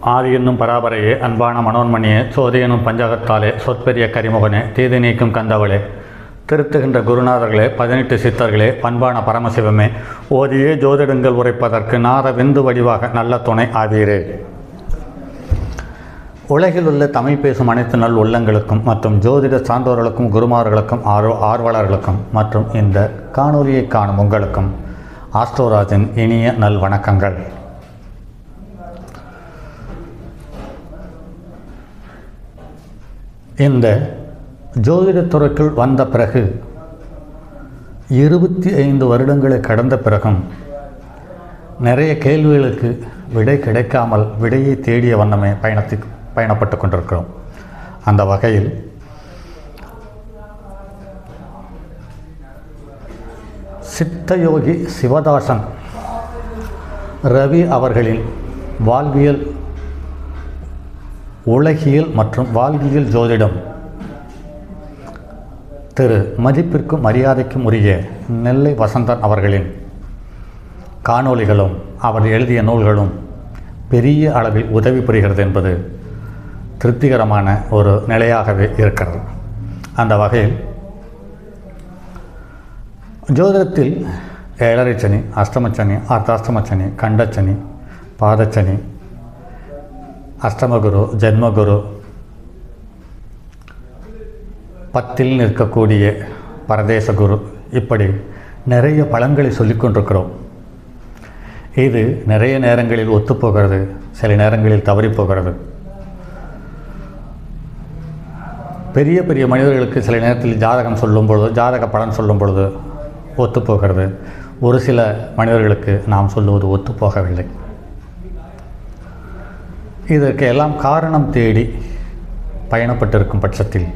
ஆதி என்னும் பராபரையே அன்பான மனோன்மணியே சோதி பஞ்சகத்தாலே சொற்பெரிய கரிமுகனே தீது நீக்கும் கந்தவளே. திருத்துகின்ற குருநாதர்களே பதினெட்டு சித்தர்களே பண்பான பரமசிவமே ஓதியே ஜோதிடங்கள் உரைப்பதற்கு நார விந்து வடிவாக நல்ல துணை ஆவீரே. உலகில் உள்ள தமிழ் பேசும் அனைத்து நல் உள்ளங்களுக்கும் மற்றும் ஜோதிட சான்றோர்களுக்கும் குருமார்களுக்கும் ஆர்வ ஆர்வலர்களுக்கும் மற்றும் இந்த காணொலியை காணும் உங்களுக்கும் ஆஸ்ட்ரோராஜின் இனிய நல் வணக்கங்கள். இந்த ஜோதிடத்துறைக்குள் வந்த பிறகு இருபத்தி ஐந்து வருடங்களை கடந்த பிறகும் நிறைய கேள்விகளுக்கு விடை கிடைக்காமல் விடையை தேடிய வண்ணமே பயணத்தை பயணப்பட்டு கொண்டிருக்கிறோம். அந்த வகையில் சித்தயோகி சிவதாசன் ரவி அவர்களின் வாழ்வியல் உலகியல் மற்றும் வாழ்வியல் ஜோதிடம். திரு மதிப்பிற்கும் மரியாதைக்கும் உரிய நெல்லை வசந்தன் அவர்களின் காணொளிகளும் அவர் எழுதிய நூல்களும் பெரிய அளவில் உதவி புரிகிறது என்பது திருப்திகரமான ஒரு நிலையாகவே இருக்கிறது. அந்த வகையில் ஜோதிடத்தில் ஏழரை சனி அஷ்டமச்சனி அர்த்தாஷ்டமச்சனி கண்டச்சனி பாதச்சனி அஷ்டமகுரு ஜென்மகுரு பத்தில் நிற்கக்கூடிய பரதேச குரு இப்படி நிறைய பலன்களை சொல்லிக்கொண்டிருக்கிறோம் இது நிறைய நேரங்களில் ஒத்துப்போகிறது சில நேரங்களில் தவறிப்போகிறது பெரிய பெரிய மனிதர்களுக்கு சில நேரத்தில் ஜாதகம் சொல்லும் பொழுது ஜாதக பலன் சொல்லும் பொழுது ஒத்துப்போகிறது ஒரு சில மனிதர்களுக்கு நாம் சொல்லுவது ஒத்துப்போகவில்லை இதற்கு எல்லாம் காரணம் தேடி பயணப்பட்டிருக்கும் பட்சத்தில்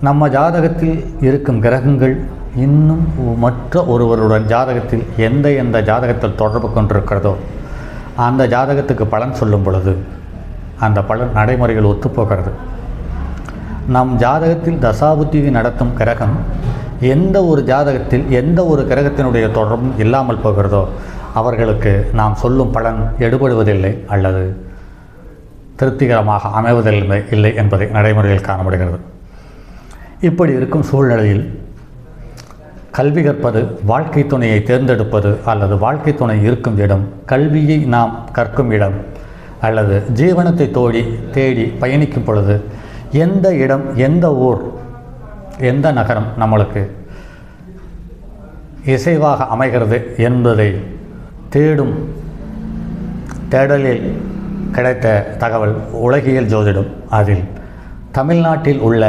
நம்ம ஜாதகத்தில் இருக்கும் கிரகங்கள் இன்னும் மற்ற ஒருவருடன் ஜாதகத்தில் எந்த எந்த ஜாதகத்தில் தொடர்பு கொண்டிருக்கிறதோ அந்த ஜாதகத்துக்கு பலன் சொல்லும் பொழுது அந்த பலன் நடைமுறைகள் ஒத்துப்போகிறது. நம் ஜாதகத்தில் தசாபுத்தி நடத்தும் கிரகம் எந்த ஒரு ஜாதகத்தில் எந்த ஒரு கிரகத்தினுடைய தொடர்பும் இல்லாமல் போகிறதோ அவர்களுக்கு நாம் சொல்லும் பலன் எடுபடுவதில்லை அல்லது திருப்திகரமாக அமைவதில்லை இல்லை என்பதை நடைமுறையில் காணப்படுகிறது. இப்படி இருக்கும் சூழ்நிலையில் கல்வி கற்பது வாழ்க்கை துணையை தேர்ந்தெடுப்பது அல்லது வாழ்க்கை துணை இருக்கும் இடம் கல்வியை நாம் கற்கும் இடம் அல்லது ஜீவனத்தை தோடி தேடி பயணிக்கும் பொழுது எந்த இடம் எந்த ஊர் எந்த நகரம் நம்மளுக்கு இசைவாக அமைகிறது என்பதை தேடும் தேடலில் கிடைத்த தகவல் உலகியல் ஜோதிடம். அதில் தமிழ்நாட்டில் உள்ள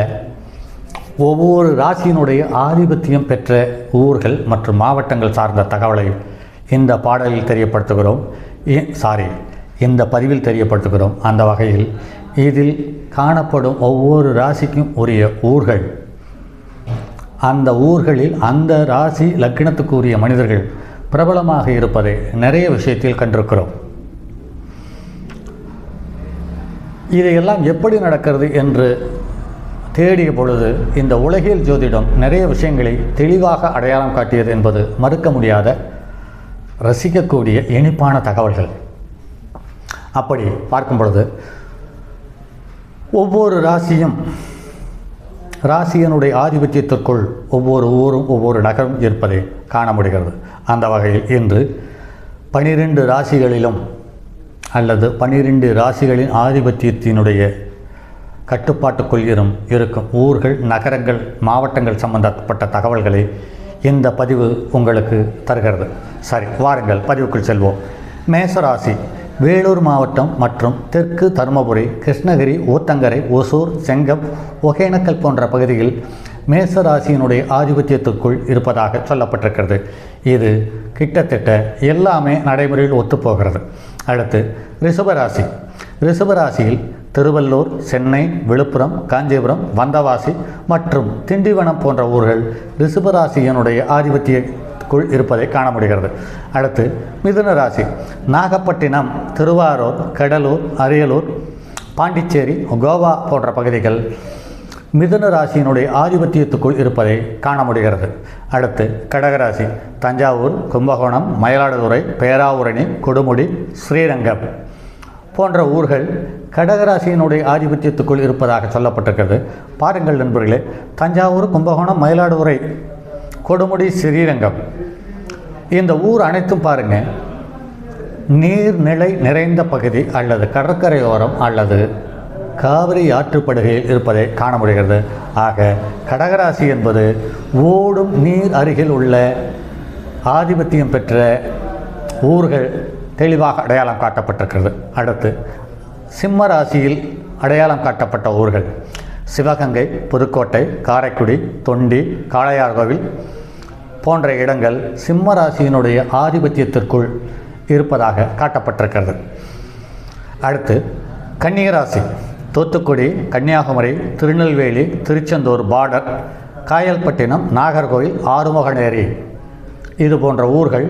ஒவ்வொரு ராசியினுடைய ஆதிபத்தியம் பெற்ற ஊர்கள் மற்றும் மாவட்டங்கள் சார்ந்த தகவலை இந்த பாடலில் தெரியப்படுத்துகிறோம். சாரி இந்த பதிவில் தெரியப்படுத்துகிறோம். அந்த வகையில் இதில் காணப்படும் ஒவ்வொரு ராசிக்கும் உரிய ஊர்கள். அந்த ஊர்களில் அந்த ராசி லக்னத்துக்குரிய மனிதர்கள் பிரபலமாக இருப்பதை நிறைய விஷயத்தில் கண்டிருக்கிறோம். இதையெல்லாம் எப்படி நடக்கிறது என்று தேடிய பொழுது இந்த உலகியல் ஜோதிடம் நிறைய விஷயங்களை தெளிவாக அடையாளம் காட்டியது என்பது மறுக்க முடியாத ரசிக்கக்கூடிய இனிப்பான தகவல்கள். அப்படி பார்க்கும் பொழுது ஒவ்வொரு ராசியும் ராசியனுடைய ஆதிபத்தியத்திற்குள் ஒவ்வொரு ஊரும் ஒவ்வொரு நகரும் இருப்பதை காண முடிகிறது. அந்த வகையில் இன்று பனிரெண்டு ராசிகளிலும் அல்லது பனிரெண்டு ராசிகளின் ஆதிபத்தியத்தினுடைய கட்டுப்பாட்டுக்குள் இரும் இருக்கும் ஊர்கள் நகரங்கள் மாவட்டங்கள் சம்பந்தப்பட்ட தகவல்களை இந்த பதிவு உங்களுக்கு தருகிறது. சரி வாருங்கள் பதிவுக்குள் செல்வோம். மேசராசி வேலூர் மாவட்டம் மற்றும் தெற்கு தருமபுரி கிருஷ்ணகிரி ஊத்தங்கரை ஒசூர் செங்கம் ஒகேனக்கல் போன்ற பகுதியில் மேசராசியினுடைய ஆதிபத்தியத்துக்குள் இருப்பதாக சொல்லப்பட்டிருக்கிறது. இது கிட்டத்தட்ட எல்லாமே நடைமுறையில் ஒத்துப்போகிறது. அடுத்து ரிஷபராசி. ரிஷபராசியில் திருவள்ளூர் சென்னை விழுப்புரம் காஞ்சிபுரம் வந்தவாசி மற்றும் திண்டிவனம் போன்ற ஊர்கள் ரிஷபராசியினுடைய ஆதிபத்தியத்துக்குள் இருப்பதை காண முடிகிறது. அடுத்து மிதுன ராசி நாகப்பட்டினம் திருவாரூர் கடலூர் அரியலூர் பாண்டிச்சேரி கோவா போன்ற பகுதிகள் மிதுன ராசியினுடைய ஆதிபத்தியத்துக்குள் இருப்பதை காண முடிகிறது அடுத்து கடகராசி தஞ்சாவூர் கும்பகோணம் மயிலாடுதுறை பேராவூரணி கொடுமுடி ஸ்ரீரங்கம் போன்ற ஊர்கள் கடகராசியினுடைய ஆதிபத்தியத்துக்குள் இருப்பதாக சொல்லப்பட்டிருக்கிறது. பாருங்கள் நண்பர்களே தஞ்சாவூர் கும்பகோணம் மயிலாடுதுறை கொடுமுடி ஸ்ரீரங்கம் இந்த ஊர் அனைத்தும் பாருங்கள் நீர்நிலை நிறைந்த பகுதி அல்லது கடற்கரையோரம் அல்லது காவிரி ஆற்றுப்படுகையில் இருப்பதை காண முடிகிறது. ஆக கடகராசி என்பது ஓடும் நீர் அருகில் உள்ள ஆதிபத்தியம் பெற்ற ஊர்கள் தெளிவாக அடையாளம் காட்டப்பட்டிருக்கிறது. அடுத்து சிம்ம ராசியில் அடையாளம் காட்டப்பட்ட ஊர்கள். சிவகங்கை புதுக்கோட்டை காரைக்குடி தொண்டி காளையார்கோவில் போன்ற இடங்கள் சிம்ம ராசியினுடைய ஆதிபத்தியத்திற்குள் இருப்பதாக காட்டப்பட்டிருக்கிறது. அடுத்து கன்னியராசி தூத்துக்குடி கன்னியாகுமரி திருநெல்வேலி திருச்செந்தூர் பார்டர் காயல்பட்டினம் நாகர்கோவில் ஆறுமுகநேரி. இது போன்ற ஊர்கள்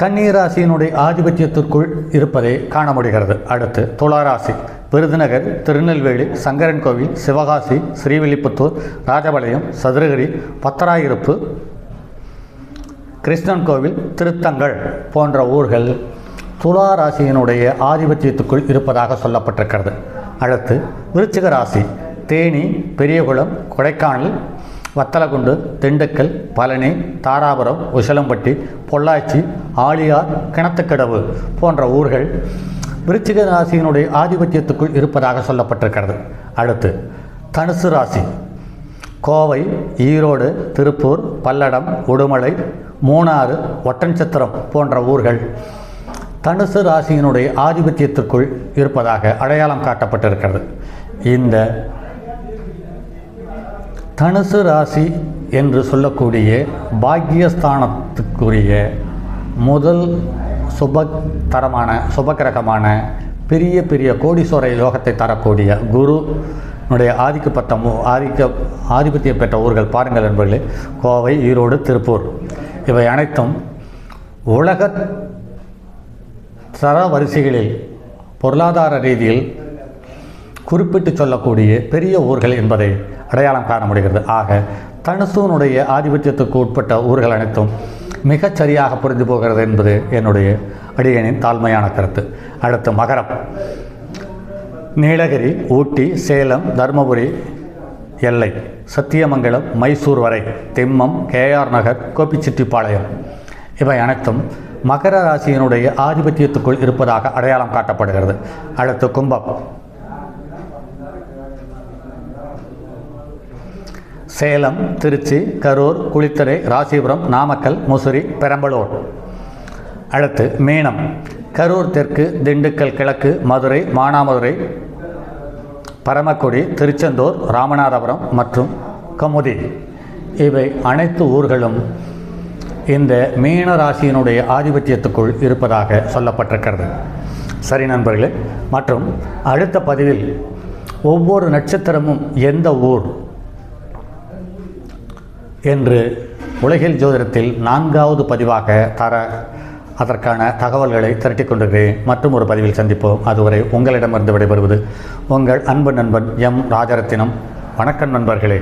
கன்னிராசியினுடைய ஆதிபத்தியத்திற்குள் இருப்பதை காண முடிகிறது. அடுத்து துளாராசி விருதுநகர் திருநெல்வேலி சங்கரன் கோவில் சிவகாசி ஸ்ரீவில்லிபுத்தூர் ராஜபாளையம் சதுரகிரி பத்தராயிருப்பு கிருஷ்ணன் கோவில் திருத்தங்கள் போன்ற ஊர்கள் துளாராசியினுடைய ஆதிபத்தியத்துக்குள் இருப்பதாக சொல்லப்பட்டிருக்கிறது. அடுத்து விருச்சிக ராசி. தேனி பெரியகுளம் கொடைக்கானல் வத்தலகுண்டு திண்டுக்கல் பழனி தாராபுரம் உசலம்பட்டி பொள்ளாச்சி ஆழியார் கிணத்துக்கடவு போன்ற ஊர்கள் விருச்சிக ராசியினுடைய ஆதிபத்தியத்துக்குள் இருப்பதாக சொல்லப்பட்டிருக்கிறது. அடுத்து தனுசு ராசி. கோவை ஈரோடு திருப்பூர் பல்லடம் உடுமலை மூணாறு ஒட்டன்சத்திரம் போன்ற ஊர்கள் தனுசு ராசியினுடைய ஆதிபத்தியத்திற்குள் இருப்பதாக அடையாளம் காட்டப்பட்டிருக்கிறது. இந்த தனுசு ராசி என்று சொல்லக்கூடிய பாக்கியஸ்தானத்துக்குரிய முதல் சுப தரமான சுபக்கிரகமான பெரிய பெரிய கோடீஸ்வர யோகத்தை தரக்கூடிய குரு னுடைய ஆதிக்கப்பட்ட ஆதிக்க ஆதிபத்தியம் பெற்ற ஊர்கள் பாருங்கள் என்பர்களே கோவை ஈரோடு திருப்பூர். இவை அனைத்தும் உலக தரவரிசைகளில் பொருளாதார ரீதியில் குறிப்பிட்டு சொல்லக்கூடிய பெரிய ஊர்கள் என்பதை அடையாளம் காண முடிகிறது. ஆக தனுசூனுடைய ஆதிபத்தியத்துக்கு உட்பட்ட ஊர்கள் அனைத்தும் மிகச் சரியாக புரிந்து போகிறது என்பது என்னுடைய அடியனின் தாழ்மையான கருத்து. அடுத்து மகரம். நீலகிரி ஊட்டி சேலம் தருமபுரி எல்லை சத்தியமங்கலம் மைசூர் வரை திம்மம் கேஆர் நகர் கோபிச்செட்டிப்பாளையம். இவை அனைத்தும் மகர ராசியினுடைய ஆதிபத்தியத்துக்குள் இருப்பதாக அடையாளம் காட்டப்படுகிறது. அடுத்து கும்பம். சேலம் திருச்சி கரூர் குளித்தரை ராசிபுரம் நாமக்கல் முசிறி பெரம்பலூர். அடுத்து மீனம். கரூர் தெற்கு திண்டுக்கல் கிழக்கு மதுரை மானாமதுரை பரமக்குடி திருச்செந்தூர் ராமநாதபுரம் மற்றும் கமுதி. இவை அனைத்து ஊர்களும் இந்த மீன ராசியினுடைய ஆதிபத்தியத்துக்குள் இருப்பதாக சொல்லப்பட்டிருக்கிறது. சரி நண்பர்களே மற்றும் அடுத்த பதிவில் ஒவ்வொரு நட்சத்திரமும் எந்த ஊர் என்று உலகில் ஜோதிடத்தில் நான்காவது பதிவாக தர அதற்கான தகவல்களை திரட்டிக் கொண்டிருக்கிறேன். மற்றும் ஒரு பதிவில் சந்திப்போம். அதுவரை உங்களிடமிருந்து விடைபெறுவது உங்கள் அன்பு நண்பன் எம். ராஜரத்தினம். வணக்கம் நண்பர்களே.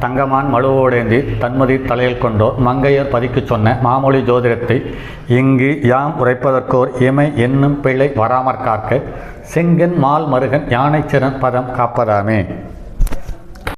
தங்கமான் மழுவோடேந்தி தன்மதி தலையில் கொண்டோ மங்கையர் பதிக்குச் சொன்ன மாமொழி ஜோதிடத்தை இங்கு யாம் உரைப்பதற்கோர் இமை என்னும் பிழை வராமற் காக்க செங்கன் மால் மருகன் யானைச்சிறன் பதம் காப்பதாமே.